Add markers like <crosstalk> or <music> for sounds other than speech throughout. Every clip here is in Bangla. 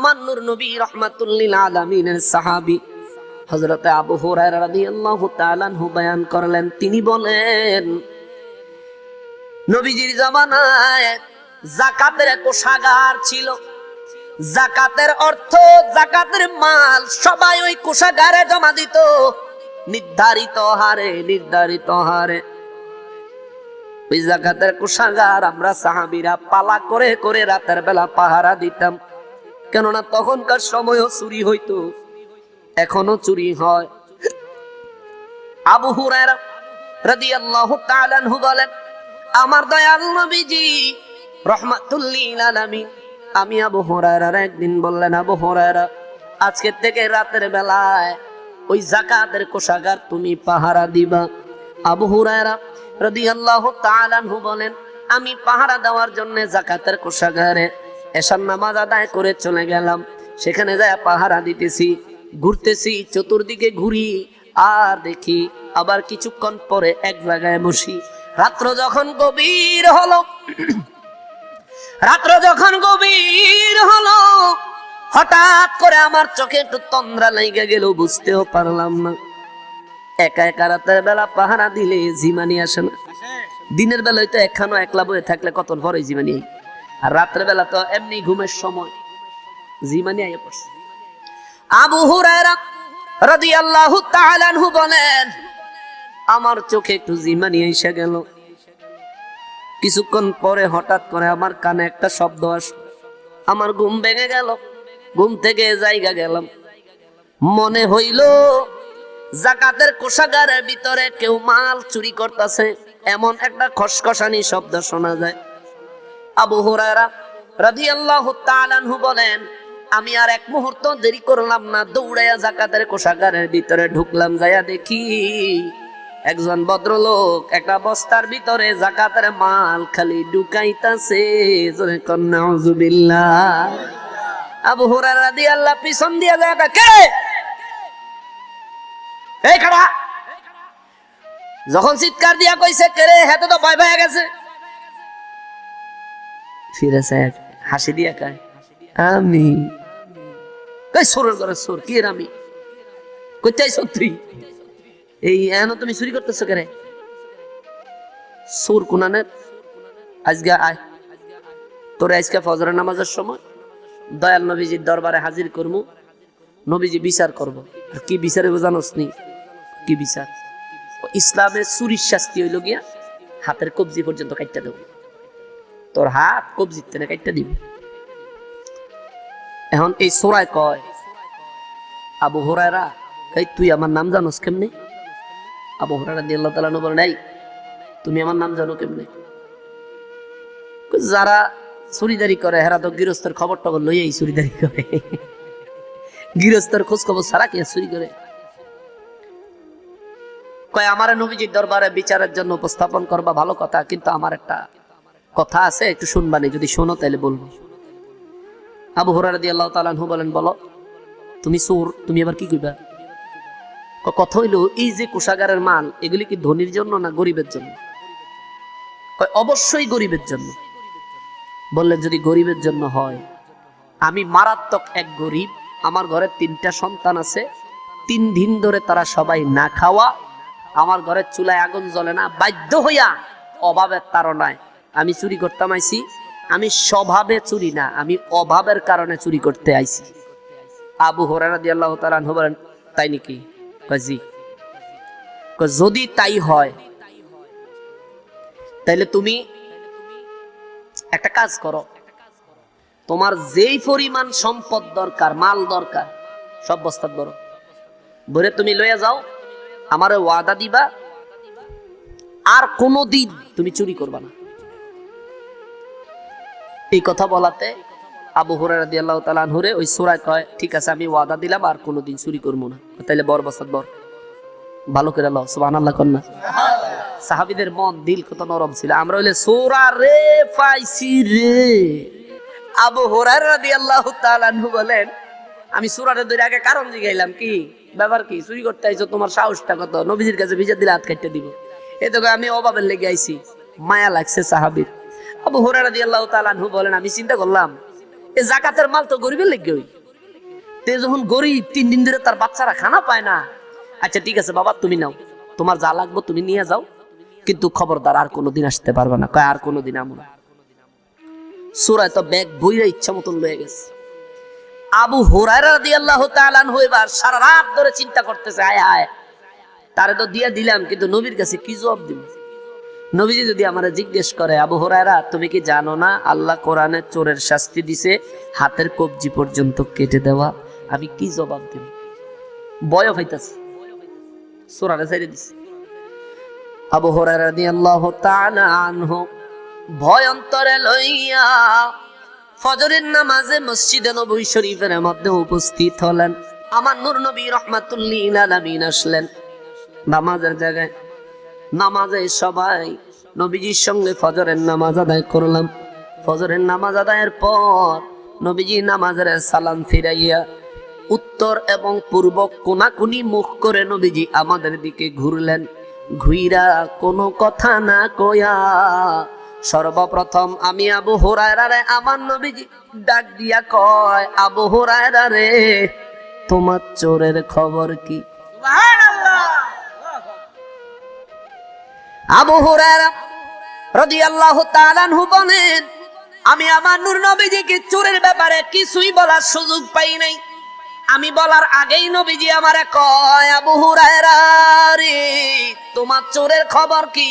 আমার নূর নবী রহমাতুল্লিল আলামিনের সাহাবী হযরতে আবু হুরায়রা রাদিয়াল্লাহু তাআলা বয়ান করলেন। তিনি বলেন, নবীজির জামানায় জাকাতের কোষাগার ছিল। অর্থ মাল সবাই ওই কোষাগারে জমা দিত। নির্ধারিত হারে নির্ধারিত হারে। ওই জাকাতের কোষাগার আমরা সাহাবীরা পালা করে করে রাতের বেলা পাহারা দিতাম। কেননা তখনকার সময়ও চুরি হইতো। এখনও চুরি হয়। আবু হুরায়রা রাদিয়াল্লাহু তাআলা আনহু বলেন, আমার দয়াল নবীজি রহমাতুল্লিল আলামিন। আমি আবু হুরায়রার একদিন বললেন, আবু হুরায়রা, আজকে থেকে রাতের বেলায় ওই জাকাতের কোষাগার তুমি পাহারা দিবা। আবু হুরায়রা রাদিয়াল্লাহু তাআলা আনহু বলেন, আমি পাহারা দেওয়ার জন্য জাকাতের কোষাগারে এশার নামাজ আদায় করে চলে গেলাম। সেখানে যায় পাহারা দিতেছি, ঘুরতেছি, চতুর্দিকে ঘুরি, আর দেখি আবার কিছুক্ষণ পরে এক জায়গায় বসি। রাত্র যখন গভীর হলো, রাত্র যখন গভীর হলো, হঠাৎ করে আমার চোখে একটু তন্দ্রা লেগে গেল, বুঝতেও পারলাম না। একা একা রাতের বেলা পাহারা দিলে জিমানি আসে না। দিনের বেলায় তো একখানো একলা বয়ে থাকলে কত পরে জিমানি। আর রাত্রে বেলা তো এমনি ঘুমের সময়। জিমানি আইয়া পড়ছে। আবু হুরায়রা রাদিয়াল্লাহু তাআলা আনহু বলেন, আমার চোখে একটু জিমানি এসে গেল। কিছুক্ষণ পরে হঠাৎ করে আমার কানে একটা শব্দ আসলো। আমার ঘুম ভেঙে গেল, ঘুম থেকে জায়গা গেলাম। মনে হইল, জাকাতের কোষাগারের ভিতরে কেউ মাল চুরি করতেছে, এমন একটা খসখসানি শব্দ শোনা যায়। আবু হুরায়রা রাদিয়াল্লাহু তাআলা আনহু বলেন, আমি আর এক মুহূর্ত দেরি করলাম না, দৌড়াইয়া জাকাতের কোষাগারের ভিতরে ঢুকলাম, যাইয়া দেখি একজন ভদ্রলোক একটা বস্তার ভিতরে জাকাতের মাল খালি ঢুকাইতাছে। জোরে কর নাউজুবিল্লাহ। আবু হুরায়রা রাদিয়াল্লাহু পিছন দিয়া যায় কে? এই খাড়া। যখন চিৎকার দিয়া কইছে কেরে হেতে তো ভয় ভয় গেছে। ফিরে সাহেব হাসি দিয়া কয়, আমি। কই সোরের করে সোর কি এর আমি? চাই তুই এই এন তুমি চুরি করতেছো কেরে সোর কোনানের। আজকে আয়। তোরে আজকে ফজরের নামাজের সময় দয়াল নবীজির দরবারে হাজির করব নবীজি বিচার করব। আর কি বিচারে বোঝানোস নি? কি বিচার? ইসলামের চুরির শাস্তি হইল গিয়া হাতের কবজি পর্যন্ত কাটটা দেব। তোর হাত কবজির তেনে কাটটা দিব। এখন এই সোরায় কয়, আবু হরায়রা, এই তুই আমার নাম জানোস কেমনে? আবু হরায়রা দিয়ে আল্লাহ তালা বলেন এই, তুমি আমার নাম জানো কেমনে? যারা চুরিদারি করে, হেরা তো গৃহস্থের খবর টবর লইয়াই চুরিদারি করে। গৃহস্থের খোঁজ খবর সারা কে চুরি করে? কয়, আমার নবীজির দরবারে বিচারের জন্য উপস্থাপন করবা ভালো কথা, কিন্তু আমার একটা কথা আছে, একটু শুনবানি যদি শোনো তাহলে বলব। আবু হরার দিয়ে আল্লাহ তালানহু বলেন, বলো, তুমি সুর তুমি এবার কি কইবা? কথা হইল, এই যে কোষাগারের মাল, এগুলি কি ধনির জন্য না গরিবের জন্য? অবশ্যই গরিবের জন্য। বললেন, যদি গরিবের জন্য হয়, আমি মারাত্মক এক গরিব, আমার ঘরে তিনটা সন্তান আছে, তিন দিন ধরে তারা সবাই না খাওয়া, আমার ঘরের চুলায় আগুন জ্বলে না, বাধ্য হইয়া অভাবের তাড়নায় আমি চুরি করতাম আইছি। আমি স্বভাবে চুরি না, আমি অভাবের কারণে চুরি করতে আইছি। আবু হরারা দিয়ে আল্লাহ তালান তাই নাকি? কয়, জি। যদি তাই হয়, তাইলে তুমি একটা কাজ করো। তোমার যেই পরিমাণ সম্পদ দরকার, মাল দরকার, সব বস্তাত বড় ভরে তুমি লইয়া যাও, আমারে ওয়াদা দিবা, আর কোনো দিন তুমি চুরি করবা না। এই কথা বলাতে আবু হুরারা দিয়ে আল্লাহ তালা হুরে ওই সুরায় কয়, ঠিক আছে, আমি ওয়াদা দিলাম আর কোনোদিন চুরি করব না। তাইলে বর বসাত বর। ভালো করে আল্লাহ সুবাহ আল্লাহ কন্যা সাহাবিদের মন, দিল কত নরম ছিল। আমরা হইলে সোরা রে পাইছি রে। আবু হোরার রাদি আল্লাহ তালানহু বলেন, আমি সুরারে ধরে আগে কারণ জিগাইলাম কি? ব্যাপার কি? চুরি করতে আইছো, তোমার সাহসটা কত? নবীজির কাছে ভিজা দিলে হাত কাটতে দিব। এ তো আমি অভাবের লেগে আইছি। মায়া লাগছে সাহাবির। আবু হোরার রাদি আল্লাহ তালানহু বলেন, আমি চিন্তা করলাম, এ জাকাতের মাল তো গরিবের লেগে ওই। তে যখন গরিব তিন দিন ধরে তার বাচ্চারা খানা পায় না আচ্ছা ঠিক আছে বাবা, তুমি নাও, তোমার যা লাগবে তুমি নিয়ে যাও, কিন্তু খবরদার আর কোনোদিন আসতে পারবে না। কয়, আর কোনোদিন আমরা সুরায় তো ব্যাগ বইরা ইচ্ছা মতন লয়ে গেছে। আবু হুরায়রা রাদিয়াল্লাহু তাআলা আনহু এবার সারা রাত ধরে চিন্তা করতেছে, আয় আয়, তারে তো দিয়ে দিলাম, কিন্তু নবীর কাছে কি জবাব দিব? নবীজি যদি আমারে জিজ্ঞেস করে, আবু হুরায়রা, তুমি কি জানো না আল্লাহ কোরআনে চোরের শাস্তি দিছে? হাতের কবজি পর্যন্ত কেটে দেওয়া। আমি কি জবাব দেব? বয় হইতাছে সোরারে ছেড়ে দিছে। আবু হুরায়রা রাদিয়াল্লাহু তাআলা আনহু ভয় অন্তরে লইয়া ফজরের নামাজে মসজিদে নবী শরীফের মধ্যে উপস্থিত হলেন। আমার নূর নবী রহমাতুল্লিল আলামিন আসলেন। নামাজের জায়গায় নামাজে সবাই নবীজির সঙ্গে ফজরের নামাজ আদায় করলাম। ফজরের নামাজ আদায়ের পর নবীজি নামাজের সালাম ফিরাইয়া উত্তর এবং পূর্ব কোনাকুনি মুখ করে নবীজি আমাদের দিকে ঘুরলেন। ঘুইরা কোনো কথা না কয়া সর্বপ্রথম আমি আবু হুরায়রারে আমার নবীজি ডাক দিয়া কয়, আবু হুরায়রা রে, তোমার চোরের খবর কি? আবু হুরায়রা রাদিয়াল্লাহু তাআলা আনহু বলেন, আমি আমার নূর নবীজিকে চোরের ব্যাপারে কিছুই বলার সুযোগ পাই নাই। আমি বলার আগেই নবীজি আমারে কয়, আবু হুরায়রা রে, তোমার চোরের খবর কি?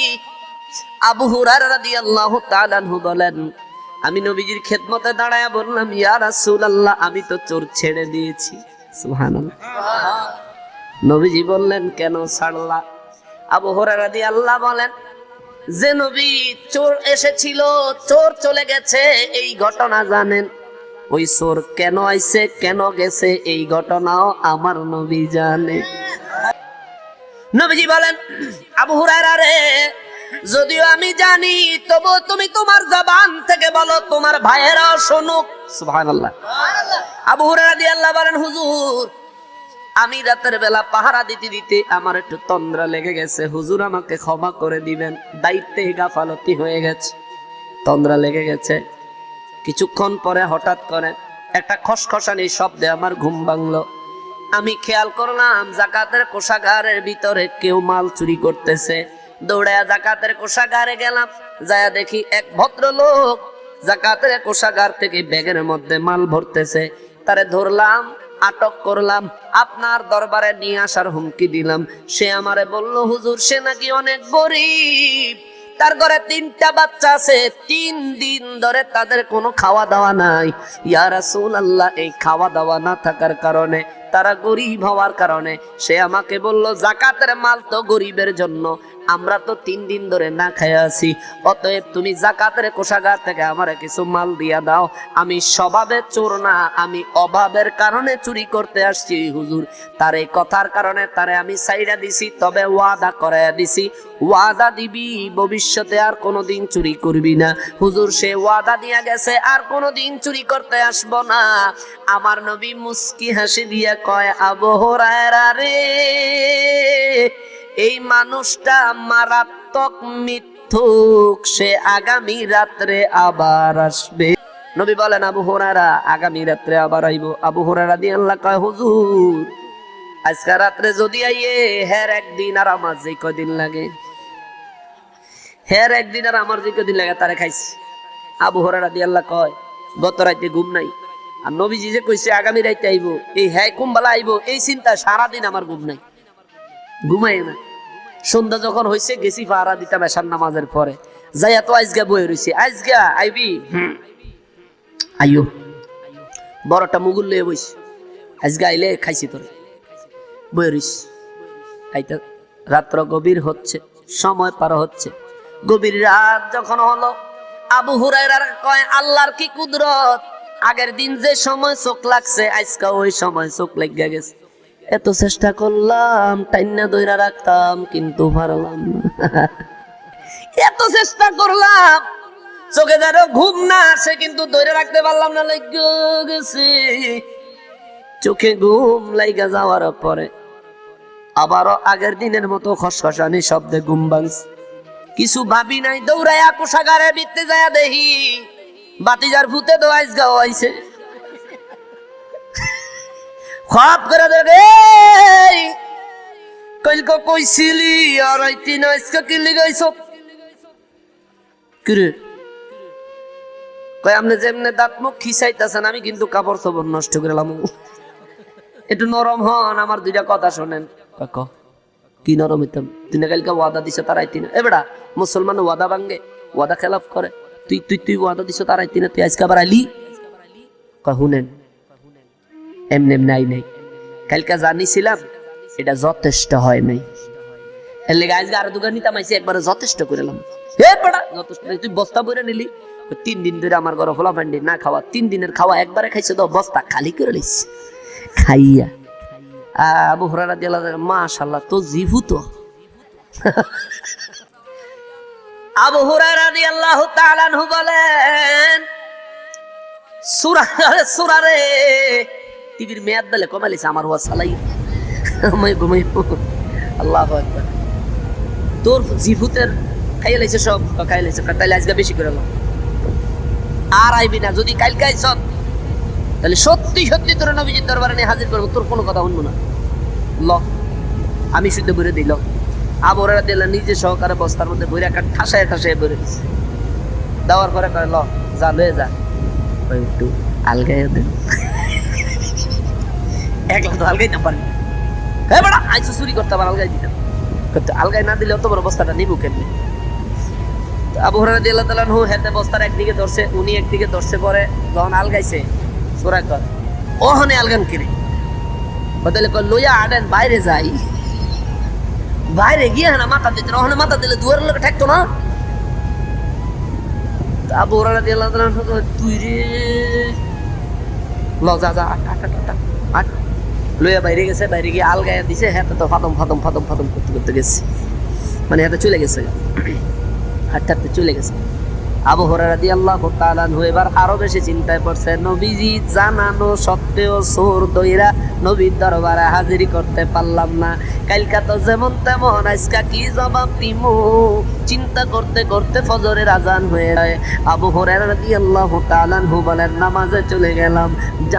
আবু হুরায়রা রাদিয়াল্লাহু তাআলা আনহু বলেন, আমি নবীজির খেদমতে দাঁড়ায়া বললাম, ইয়া রাসূলুল্লাহ, আমি তো চোর ছেড়ে দিয়েছি। সুবহানাল্লাহ। নবীজি বললেন, কেন ছাড়লা? আবু হুরায়রা আল্লাহ বলেন যে নবী চোর এসেছিল চোর চলে গেছে এই ঘটনা জানেন? ওই চোর কেন আইছে কেন গেছে এই ঘটনাও আমার নবী জানে। নবীজি বলেন আবু হুরায়রা রে যদিও আমি জানি তবু তুমি তোমার জবান থেকে বলো তোমার ভাইয়েরা শুনুক। সুবহানাল্লাহ। আবু হুরায়রা রাদিয়াল্লাহু বলেন হুজুর আমি রাতের বেলা পাহারা দিতে দিতে আমার একটু তন্দ্রা লেগে গেছে। হুজুর আমাকে ক্ষমা করে দিবেন। দায়িত্বে গাফালতি হয়ে গেছে। তন্দ্রা লেগে গেছে। কিছুক্ষণ পরে হঠাৎ করে একটা খসখসানি শব্দে আমার ঘুম ভাঙলো। আমি খেয়াল করলাম জাকাতের কোষাগারের ভিতরে কেউ মাল চুরি করতেছে। দৌড়ায়া জাকাতের কোষাগারে গেলাম। যায়া দেখি এক ভদ্রলোক জাকাতের কোষাগার থেকে ব্যাগের মধ্যে মাল ভরতেছে। তারে ধরলাম আটক করলাম, আপনার দরবারে নিয়ে আসার হুমকি দিলাম। সে আমারে বলল, হুজুর, সে নাকি অনেক গরিব। তার ঘরে তিনটা বাচ্চা আছে, তিন দিন ধরে তাদের কোনো খাওয়া দাওয়া নাই। ইয়া রাসূল আল্লাহ এই খাওয়া দাওয়া না থাকার কারণে, তারা গরিব হওয়ার কারণে সে আমাকে বলল, জাকাতের মাল তো গরিবের জন্য। আমরা তো তিন দিন ধরে না খেয়ে আছি। অতএব তুমি জাকাতের কোষাগার থেকে আমারে কিছু মাল দিয়া দাও। আমি স্বভাবে চোর না, আমি অভাবের কারণে চুরি করতে আসছি, হুজুর। তার এই কথার কারণে তারে আমি সাইডা দিছি, তবে ওয়াদা করাইয়া দিছি। ওয়াদা দিবি, ভবিষ্যতে আর কোনোদিন চুরি করবি না। হুজুর, সে ওয়াদা দিয়া গেছে, আর কোনোদিন চুরি করতে আসব না। আমার নবী মুস্কি হাসি দিয়া কয় আবহরায়রা রে এই মানুষটা মারাত্মক মিথ্যুক। সে আগামী রাত্রে আবার আসবে। নবী বলেন, আবু হোরারা আগামী রাত্রে আবার আইব। আবু হোরারা দিয়ে আল্লাহ কয়, হুজুর, আজকে রাত্রে যদি আইয়ে, হের একদিন আর আমার যে কদিন লাগে? হের একদিন আর আমার যে কদিন লাগে, তারে খাইছি। আবু হোরারা দিয়ে আল্লাহ কয়, গত রাতে ঘুম নাই। আর নবীজি যে কইছে, আগামী রাইতে আইব। এই হ্যাঁ কুম্বালা আইব, এই চিন্তা সারাদিন আমার ঘুম নাই। ঘুমাই না। সন্ধ্যা যখন হয়েছে গেছি পাহারা দিতাম এসার নামাজের পরে। যাই এত আজগা বয়ে রয়েছে আজগা, আইবি। আইও বড়টা মুগুল লয়ে বইস। আজকে আইলে খাইছি তোরে। বয়ে রইস। আইতা রাত্র গভীর হচ্ছে, সময় পার হচ্ছে। গভীর রাত যখন হলো, আবু হুরায়রা কয়, আল্লাহর কি কুদরত? আগের দিন যে সময় চোখ লাগছে আজকে ওই সময় চোখ লেগে গেছে। এত চেষ্টা করলাম, টাইনা দইরা রাখতাম, কিন্তু পারলাম না। এত চেষ্টা করলাম, চোখে যেন ঘুম না আসে, কিন্তু ধরে রাখতে পারলাম না, লেগে গেছে। চোখে ঘুম লাইগা যাওয়ার পরে আবারও আগের দিনের মতো খসখসানি শব্দে ঘুম ভাঙছে। কিছু ভাবি নাই, দৌড়াইয়া কোষাগারে বিতে যায় দেখি বাতিজার ভূতে তো আইস গাও আইছে খপ করে দেখে কালকে কইছিলি, আর তিন আজকে কি লিগাইছ কিরে? কই আপনি যেমনে দাঁত মুখ খিসাইতেছেন আমি কিন্তু কাপড় চোপড় নষ্ট করে লাম। একটু নরম হন, আমার দুইটা কথা শোনেন। ক? নরম হইতাম? তুই না কালকে ওয়াদা দিছ তারাই তিন। এ বেড়া মুসলমান ওয়াদা ভাঙ্গে ওয়াদা খেলাফ করে। তুই তুই তুই ওয়াদা দিছ তারাই তিন, তুই আজকে আবার আইলি? কয়, শুনেন। এমনি আই নাই। কালকে জানিছিলাম এটা যথেষ্ট হয় নাই। এর লেগে আজকে আরও দোকান নিতাম, আইসি একবারে যথেষ্ট করেলাম হে বেটা, যথেষ্ট নাই। তুই বস্তা বইরে নিলি। তিন দিন ধরে আমার ঘরে ফলা ফ্যান্ডি না খাওয়া। তিন দিনের খাওয়া একবারে খাইছে তো, বস্তা খালি করে লিস খাইয়া। আবু হরারা দিয়ালা মাশাল্লাহ তো জিভু তো। আবু হুরায়রা রাদিয়াল্লাহু তাআলা বলেন, সূরা সূরা রে টিভির মেয়াদ বেলে কমালিছে, আমার ওয়া সালাই। ঘুমাই আল্লাহু আকবার। তোর জিভুতের খাইয়া লাইছে সব খাইয়া লাইছে তাইলে আজকে বেশি করে নাও আর আইবি না, যদি কালকে আইছ তাহলে সত্যি সত্যি তোর নবীজির দরবারে নিয়ে হাজির করব, তোর কোনো কথা শুনব না। ল আমি শুদ্ধ বলে দিল আবহাওয়া দিলে নিজে সহকারে বস্তার মধ্যে বইরে একটা ঠাসায় ঠাসায় বলে দিচ্ছে দেওয়ার পরে কয় ল যা, লয়ে যা। একটু আলগাইয়া দেন একলা তো আলগাই না পারি হ্যাঁ আইসো চুরি করতে আবার আলগাই দিতাম কিন্তু আলগাই না দিলে অত বড় বস্তাটা নিবো কেমনি আবু হরারা দিয়ে আল্লাহ তাআলা হু হেতে বস্তার একদিকে ধরছে উনি একদিকে ধরছে পরে যখন আলগাইছে সোরা কর ওহনে আলগান কিরে বদলে কর লইয়া আডেন বাইরে যাই বাইরে গিয়ে না মাথা দিতে ওখানে মাথা দিলে দুয়ারের লোক ঠেকতো না আবু হরারা দিয়ে আল্লাহ তাআলা তুই রে ল যা আট, আট লইয়া বাইরে গেছে, বাইরে গিয়ে আলগাইয়া দিছে হ্যাঁ তো ফাতম ফাতম ফাতম ফাতম করতে করতে গেছে। মানে হ্যাঁ চলে গেছে। <clears throat> হাঁটতে হাঁটতে চলে গেছে। আবু হরারা দিয়ে আল্লাহ তালানহু এবার আরও বেশি চিন্তায় পড়ছে। নবীজি জানানো সত্ত্বেও সোর দইরা নবীর দরবারে হাজিরি করতে পারলাম না। কালকা তো যেমন তেমন, আজকা কি জবাব দিমু? চিন্তা করতে করতে ফজরের আজান হয়ে যায়। আবু হরারা দিয়ে আল্লাহ তালানহু বলেন, নামাজে চলে গেলাম।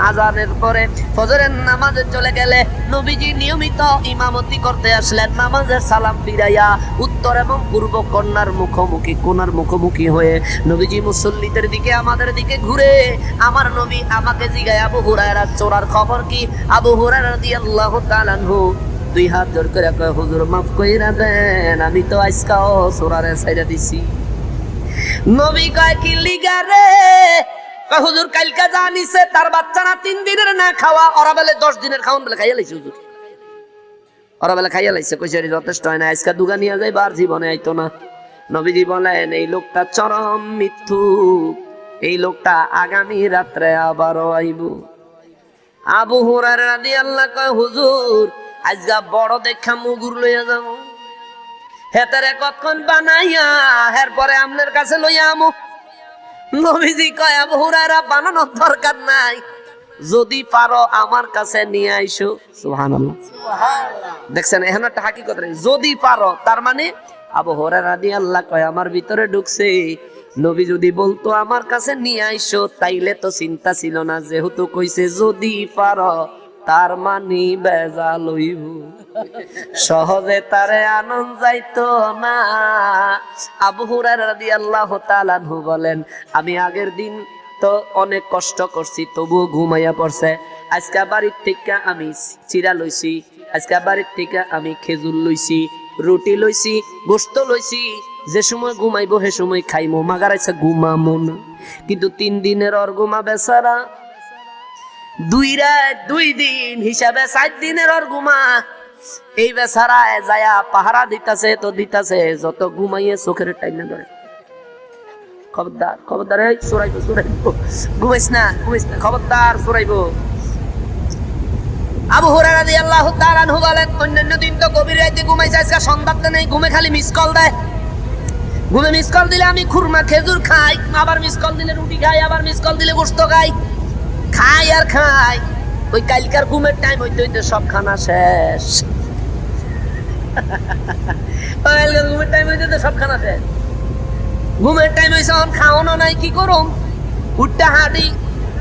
আজানের পরে ফজরের নামাজে চলে গেলে নবীজি নিয়মিত ইমামতি করতে আসলেন। নামাজের সালাম ফিরাইয়া উত্তর এবং পূর্ব কন্যার মুখোমুখি, কোনার মুখোমুখি হয়ে নবীজি মুসল্লিদের দিকে, আমাদের দিকে ঘুরে। আমার নবী আমাকে জিগায়, আবু হুরায়রা, চোরার খবর কি? আবু হুরায়রা রাদিয়াল্লাহু তাআলা আনহু। দুই হাত জোর করে কয়, হুজুর, মাফ কইরা দেন, আমি তো আজকাও চোরারে ছাইরা দিছি। নবী কয়, কি লিগারে হুজুর, কালকা জানিছে তার বাচ্চারা তিন দিনের না খাওয়া, ওরা বেলে দশ দিনের খাওয়ান বেলে খাইয়া লাইছে হুজুর। ওরা বেলা, খাইয়া লাইছে, কইছে "এর যথেষ্ট হয় না, আজকে দুগা নিয়ে যাই বার জীবনে আইতো না। নবীজি বলেন এই লোকটা চরম মিথ্যু এই লোকটা আগামী রাত্রে আবারও আইব। আবু হুরার রাদি আল্লাহ কয় হুজুর আজকা বড় দেখা মুগুর লইয়া যাব। হেতারে কতক্ষণ বানাইয়া হের পরে আপনার কাছে লইয়া আমু? নবীজি কয় আবু হুরায়রা বানানোর দরকার নাই। যদি পারো আমার কাছে নিয়ে আইসো। সুবহানাল্লাহ। দেখছেন এখন একটা হাকিকত। যদি পারো তার মানে আবু হরারা দিয়ে আল্লাহ কয়, আমার ভিতরে ঢুকছে। নবী যদি বলতো আমার কাছে নিয়ে আইসো, তাইলে তো চিন্তা ছিল না, যেহেতু কইছে যদি পারো, তার মানি বেজা লইব সহজে তারে আনন্দ যাইতো না। আবু হুরায়রা রাদিয়াল্লাহু তাআলা আনহু বলেন, আমি আগের দিন তো অনেক কষ্ট করছি, তবুও ঘুমাইয়া পড়ছে। আজকে বাড়ির থেকে আমি চিরা লইছি, আজকে বাড়ির থেকে আমি খেজুর লইছি। রুটি লইছি, গোস্ত লইছি। যে সময় ঘুমাইবো, সে সময় খাইমো। মাগার আছে ঘুমামো না কিন্তু তিন দিনের অর ঘুমা বেচারা। দুই রাত, দুই দিন, হিসাবে সাত দিনের অর ঘুমা। এই বেচারা যায়া পাহারা দিতাছে, তো দিতাছে, যত ঘুমাইয়ে চোখের টাইম না ধরে। খবরদার খবরদার, এই সুরাইবো সুরাইবো ঘুমাইস না ঘুমাইস না। খবরদার সুরাইবো আবু হুরায়রা রাদিয়াল্লাহু তাআলা আনহু বলেন, অন্যান্য দিন তো গভীর রাতে ঘুমাইছে, আজকে সন্ধ্যাতে নেই ঘুমে খালি মিস কল দেয়। ঘুমে মিস কল দিলে আমি খুরমা, খেজুর খাই, আবার মিস কল দিলে রুটি খাই, আবার মিস কল দিলে গোশত খাই। খাই আর খাই। ওই কালকার ঘুমের টাইম হইতে হইতে সব খানা <laughs> শেষ ঘুমের টাইম হইতে হইতে সব খানা শেষ। ঘুমের টাইম হয়েছে এখন খাওয়ানো নাই, কি করুম? উঠটা হাঁটি,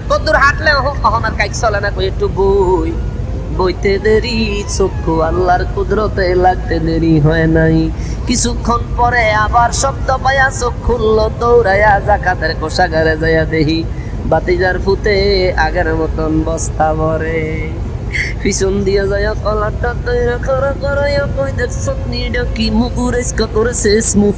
কদ্দুর হাঁটলে অহন আর কাইক চলে না, কই একটু বই। বইতে দেরি চক্ষু আল্লাহর কুদরতে লাগতে দেরি হয় নাই কিছুক্ষণ পরে আবার শব্দ পায়া চোখ খুললো দৌড়াইয়া জাকাতের কোষাগারে যাইয়া দেহি বাতিজার ফুতে আগের মতন বস্তা ভরে পিছন দিয়ে যায় কলারটা তৈরি করো করো কই দেখছ নিডা কি মুগুর এসকা করেছে স্মুথ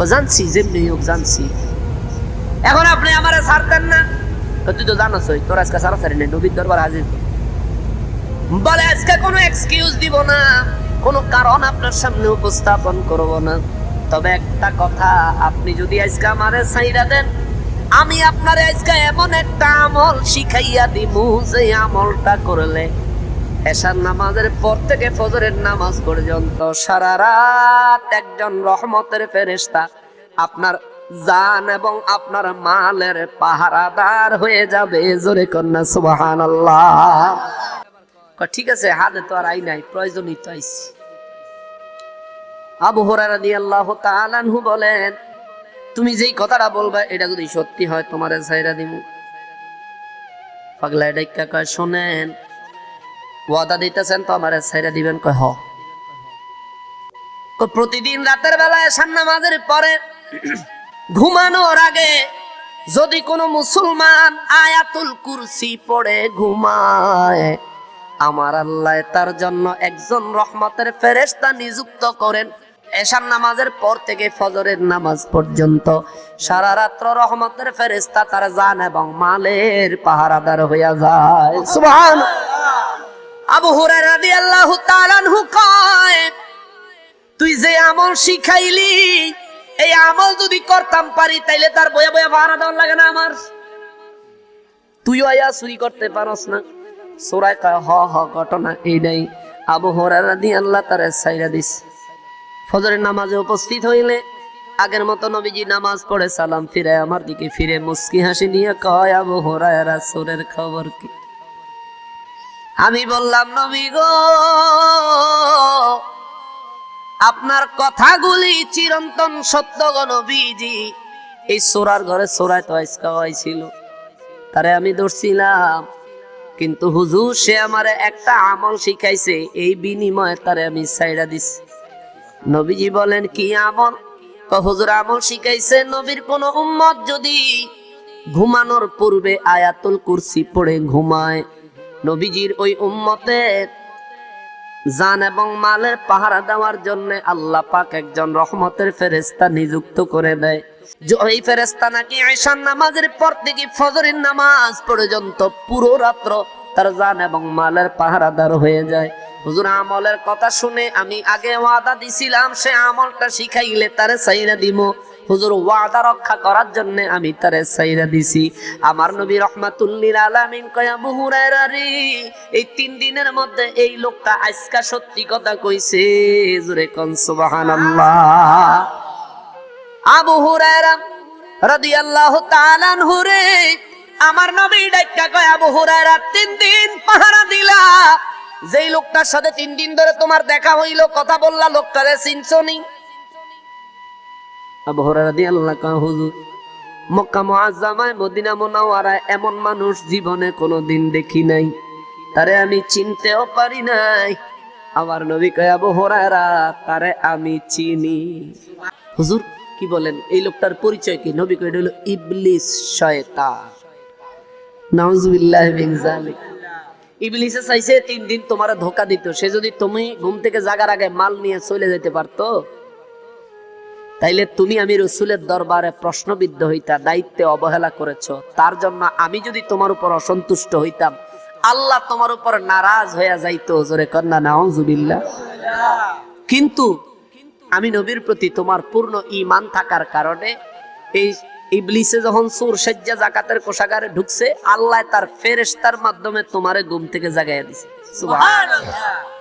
ও জানছি, যেমনি হোক জানছি। এখন আপনি আমারে ছাড়তেন না। তুই তো জানোসই তোর আজকে সারাসারি নেই, নবীর দরবার হাজির। বলে, আজকে কোনো এক্সকিউজ দিব না, কোনো কারণ আপনার সামনে উপস্থাপন করব না। তবে একটা কথা, আপনি যদি আজকে আমারে সাইরা দেন, আমি আপনার আজকে এমন একটা আমল শিখাইয়া দিমু যে আমলটা করলে এশার নামাজের পর থেকে ফজরের নামাজ পর্যন্ত সারা রাত একজন রহমতের ফেরেশতা আপনার জান এবং আপনার মালের পাহারাদার হয়ে যাবে, জোরে কন্যা সুবাহান ঠিক আছে, হাতে তো আর আই নাই, প্রয়োজনই তো আইছি। আবু হরারা দিয়ে আল্লাহ তালানহু বলেন, তুমি যেই কথাটা বলবা, এটা যদি সত্যি হয়, তোমার সাইরা পাগলা ডাইকা শোনেন ওয়াদা দিতেছেন তো আমার সাইরা দিবেন, কয় হ। প্রতিদিন রাতের বেলায় এসান নামাজের পরে ঘুমানোর আগে যদি কোনো মুসলমান আয়াতুল কুরসি পড়ে, ঘুমায়, আমার আল্লাহ তার জন্য একজন রহমতের ফেরেশতা নিযুক্ত করেন এশার নামাজের পর থেকে ফজরের নামাজ পর্যন্ত। সারা রাত্র রহমতের ফেরেশতা তার জান এবং মালের পাহারাদার হইয়া যায়। সুবহান আবু কয়, তুই যে আমল শিখাইলি, এই আমল যদি করতাম পারি, তাইলে তার বয়া বয়া ভাড়া দেওয়ার লাগে না আমার। তুই আয়া চুরি করতে পারস না। সোরায় কয় হ হ ঘটনা এইটাই আবু হরারা দিয়ে আল্লাহ তার দিস। ফজরের নামাজে উপস্থিত হইলে আগের মতো নবীজি নামাজ পড়ে সালাম ফিরে আমার দিকে ফিরে মুস্কি হাসি নিয়ে কয়, আবু হরায়রা, সোরের খবর কি? আমি বললাম, নবী গো, আপনার কথাগুলি চিরন্তন সত্য গো নবীজি। এই সোরার ঘরে সোরায় তো হয়েছিল তারে আমি ধরছিলাম, কিন্তু হুজুর, সে আমারে একটা আমল শিখাইছে, এই বিনিময়ে তারে আমি সাইরা দিছি। নবীজি বলেন, কি আমল? হুজুর আমল শিখাইছে, নবীর কোন উম্মত যদি ঘুমানোর পূর্বে আয়াতুল কুরসি পড়ে ঘুমায় নবীজির ওই উম্মতের জান এবং মালের পাহারা দেওয়ার জন্য আল্লাহ পাক একজন রহমতের ফেরেস্তা নিযুক্ত করে দেয়। ওই ফেরেস্তা নাকি নামাজের পর থেকে ফজরের নামাজ পর্যন্ত পুরো রাত্র তার জান এবং মালের পাহারাদার হয়ে যায়। হুজুর, আমলের কথা শুনে আমি আগে ওয়াদা দিছিলাম, সে আমলটা শিখাইলে তারে সাইরা দিব হুজুর ওয়াদা রক্ষা করার জন্য আমি তারে সাইরা দিছি। আমার নবী রহমাতুল্লিল আলামিন কয়া বহুরায়রা রে, এই তিন দিনের মধ্যে এই লোকটা আজকা সত্যি কথা কইছে। জোরে কোন, সুবহানাল্লাহ। আবু হুরায়রা রাদিয়াল্লাহু তাআলা আনহু রে, আমার নবী ডাক্কা কয়, আবু হুরায়রা, তিন দিন পাহারা দিলা। যেই লোকটার সাথে তিন দিন ধরে তোমার দেখা হইল, কথা বললা, লোকটারে চিনছনি আবু হুরায়রা রাদিয়াল্লাহু তাআলা হুজুর, মক্কা মুআজ্জামায় মদিনা মুনাওয়ারায় এমন মানুষ জীবনে কোনোদিন দেখি নাই। তারে আমি চিনতেও পারি নাই। আমার নবী কয়, আবু হুরায়রা, তারে আমি চিনি। হুজুর, কি বলেন? এই লোকটার পরিচয় কি? নবী কয় হলো ইবলিস শয়তান। নাউজুবিল্লাহ মিন যালিক। ইবলিসে চাইছে তিন দিন তোমার ধোকা দিত। সে যদি তুমি ঘুম থেকে জাগার আগে মাল নিয়ে চলে যেতে পারতো তাইলে তুমি আমি রসুলের দরবারে প্রশ্নবিদ্ধ হইতা, দায়িত্বে অবহেলা করেছ। তার জন্য আমি যদি তোমার উপর অসন্তুষ্ট হইতাম, আল্লাহ তোমার উপর নারাজ হইয়া যাইতো, জোরে কন্যা, নাউজুবিল্লাহ। কিন্তু আমি নবীর প্রতি তোমার পূর্ণ ইমান থাকার কারণে এই ইবলিসে যখন সুর সজ্জা জাকাতের কোষাগারে ঢুকছে, আল্লাহ তার ফেরেস্তার মাধ্যমে তোমারে ঘুম থেকে জাগাইয়া দিছে। সুবহানাল্লাহ।